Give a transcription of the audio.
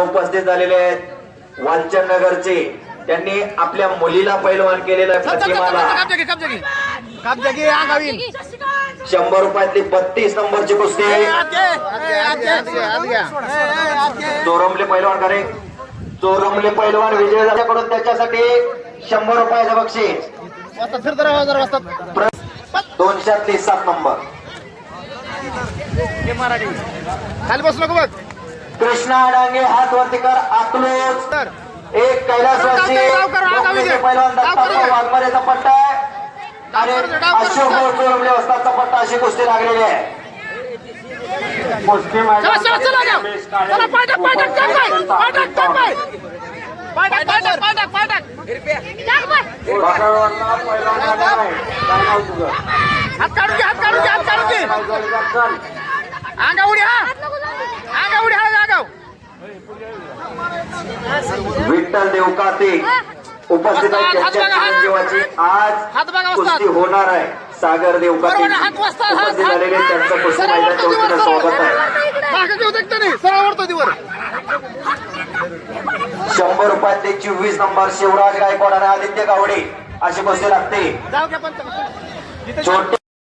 उपस्थित झालेले आहेत. वालचंद नगरचे. त्यांनी आपल्या मुलीला पैलवान केलेलं आहे प्रतिमाला. शंभर रुपयातली बत्तीस नंबरची कुस्ती. चोरमले पैलवान करे. चोरमले पैलवान विजय झाल्याकडून त्याच्यासाठी शंभर रुपयाचं बक्षीस. दोनशेतली सात नंबर. खाली बसलो बघ. कृष्णा डांगे हात वरती कर आकलोच तर. एक कैलासवासी. कर. वाघमारेचा पट्टा आहे. आणि अशोक डाव चोरमले वस्तादचा पट्टा अशी कुस्ती लागलेली आहे. तुझं? हात काढून घे हात काढून घे हात काढून घे. चल. अंगा उडी हा. विठ्ठल देवकाते उपस्थित बघा, आज. कुस्ती होणार आहे. सागर देवकाते उपस्थित. झालेले त्यांचं कुस्ती वतीनं दिवर, स्वागत आहे. शंभर रुपयातले चोवीस नंबर शिवराज गायकवाड आणि आदित्य गावडे अशी कुस्ती लागते. छोटे